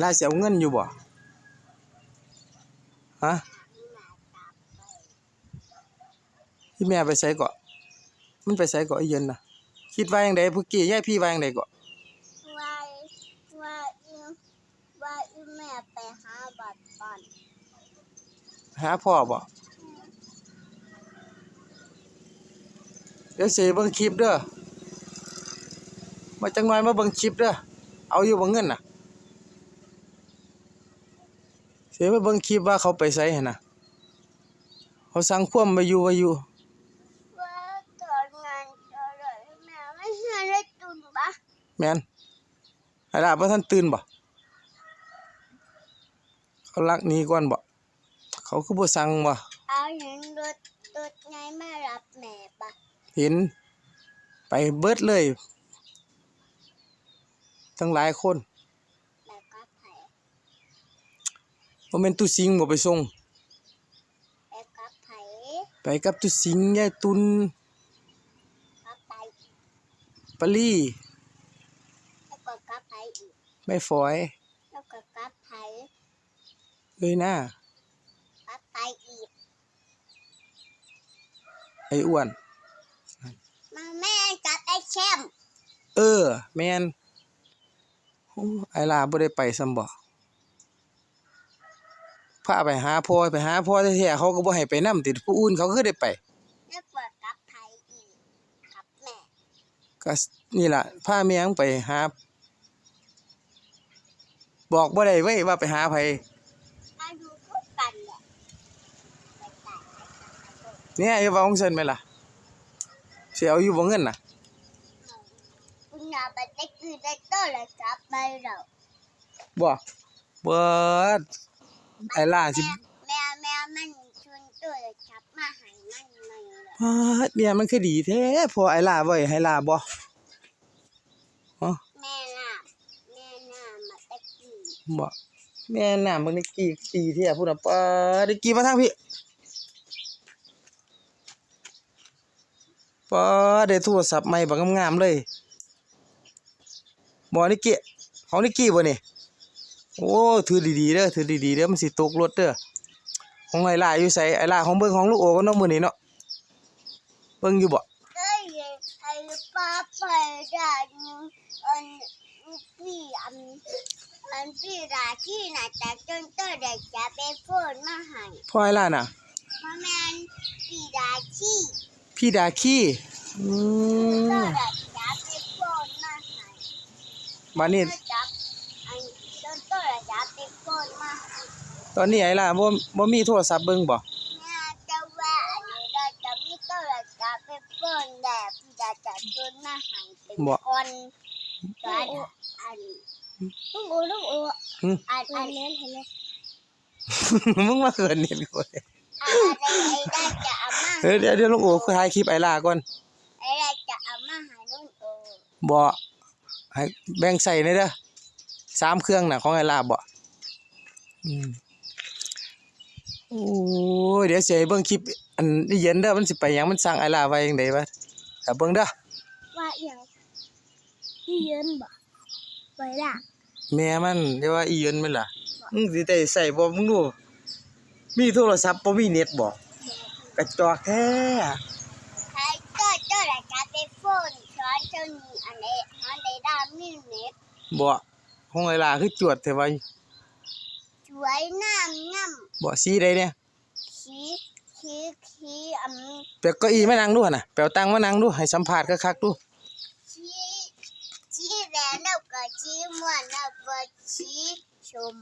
ลาสิเอาเงินอยู่บ่ฮะที่แม่ไปใส่เกาะมันไปใส่เกาะไอ้เย็นน่ะคิดว่าจังไดพุกกี้ยายพี่ว่าจังไดเกาะว่าว่าอีว่าอีแม่ไปหาบัตรก่อนหาพ่อบ่เดี๋ยวสิเบิ่งคลิปเด้อมาจังหน่อยมาเบิ่งคลิปเด้อเอาอยู่บ่เงินน่ะ สิมาเบิ่งคลิปว่าเขาไปไสหั่นน่ะเขาสั่งความมาอยู่ว่าอยู่ว่าตอนงานเจอเลยแม่ไม่ใช่ได้ตุนปะแม่นไอ้ล่ะบ่ทันตื่นบ่เขาลักหนี้ก่อนบ่เขาคือบ่สั่งบ่เอาเห็นรถรถไงไม่รับแม่ปะเห็น ไปเบิดเลย ทั้งหลายคน แล้วก็ไผ่ บ่แม่นตุสิงบ่ไปส่งแล้วก็ไผ่ไปกับตุสิงยายตุนก็ไปปะลี่แล้วก็ก็ไผ่อีกแม่ฝอยแล้วก็ก็ไผ่เอ้ยน่าก็ไปอีกไอ้อ้วน มาแม่กับไอ้แชมป์เออ แม่นโอ้ไอ้ลาบ่ได้ไปซ้ำบ่ พาไปหาพ่อไปหาพ่อแท้ๆเขาก็บ่ให้ไปนำติผู้อื่นเขาคือได้ไปแล้วก็กับไผ่อีกกับแม่ก็นี่ล่ะพาแม่งไปหา บอกบ่ได้เว้ยว่าไปหาไผมาดูทุกกันแหละไปจ่ายไปจ่ายไปจ่ายเนี่ยอย่าเว้าของเซินไหมล่ะสิเอาอยู่บ่เงินน่ะคุณยายไปได้คือได้โตเลยครับไปเราบ่เบิด ไอ้ล่าสิแม่แม่มันชวนตัวเลยจับมาใหายมันมันเลยพาดเนี่ยมันคือดีแท้พอไอ้ล่าไว้ให้ล่าบ่แม่น่ะแม่น่ะมาตะกี้บ่แม่น่ะมึงได้กี่กี่เที่ยพูดน่ะปาดได้กี่มาทางพี่ปาดได้โทรศัพท์ใหม่บักงามๆเลยบ่นี่กี่ของนี่กี่บ่นี่ โอ้ถือดีๆเด้อถือดีๆเด้อมันสิตกรถเด้อของไอ้ล่าอยู่ไสไอ้ล่าของเบิ่งของลูกโอก็เนาะมื้อนี้เนาะเบิ่งอยู่บ่เอ้ยไอ้ป้าไปได้นึงอันพี่อันอันพี่ราที่น่ะแต่จนตัวเด็กจะไปโฟนมาใหายพ่อไอ้ล่าน่ะมาแม่นพี่ราที่พี่ดาขี้อืตัวมเด็กจะไปโฟนมาใหาย บัดนี้ จับอันจนตัวเด็กจะไปโฟนมาใหาย ตอนนี้ไอ้ล่ะบ่บ่มีโทรศัพท์เบิ่งบ่แม่จะว่าอันนี้เราจะไม่ตัวเด็กจะไปโฟนแต่พี่ราจะโดนมาใหายเป็นคนอันอันลูกโอลูกโอหึอันอันนี้เห็นไหมมึงมาเขินเน็ตกูเลยอะไรได้จะเอามาเฮ้ยเดี๋ยวเดี๋ยวลูกโอ้คือถ่ายคลิปไอ้ล่ะก่อนอะไรจะเอามาหานุ่นโอบ่ให้แบ่งใส่หน่อยเด้อสามเครื่องน่ะของไอ้ล่ะบ่อืม โอ้ยเดี๋ยวสิให้เบิ่งคลิปอันนี้เย็นเด้อมันสิไปหยังมันสั่งไอ้ล่ะไว้จังได๋วะถ้าเบิ่งเด้อว่าอย่างที่ยืนบ่ไปละแม่มันเดี๋ยวว่าอีเย็นแม่นล่ะมึงสิได้ใส่บ่มึงดูมีโทรศัพท์บ่มีเน็ตบ่กระจอกแท้ใครก็เจ้าละจะไปโฟนช้อนเจ้านี้อันนี้อันนี้ดามิวเน็ตบ่ของไอ้ล่ะคือจวดแท้ว่าส วยน้ำน้บ่สีใดเนี่ยำชี้ชี้ชี้อันเปียกเก้าอี้มานั่งดูหั่นน่ะเปียวตังมานั่งดูให้สัมภาษณ์คักๆดูชี้ชี้แดงแล้วก็ชี้ม่วนแล้วก็ชี้ชม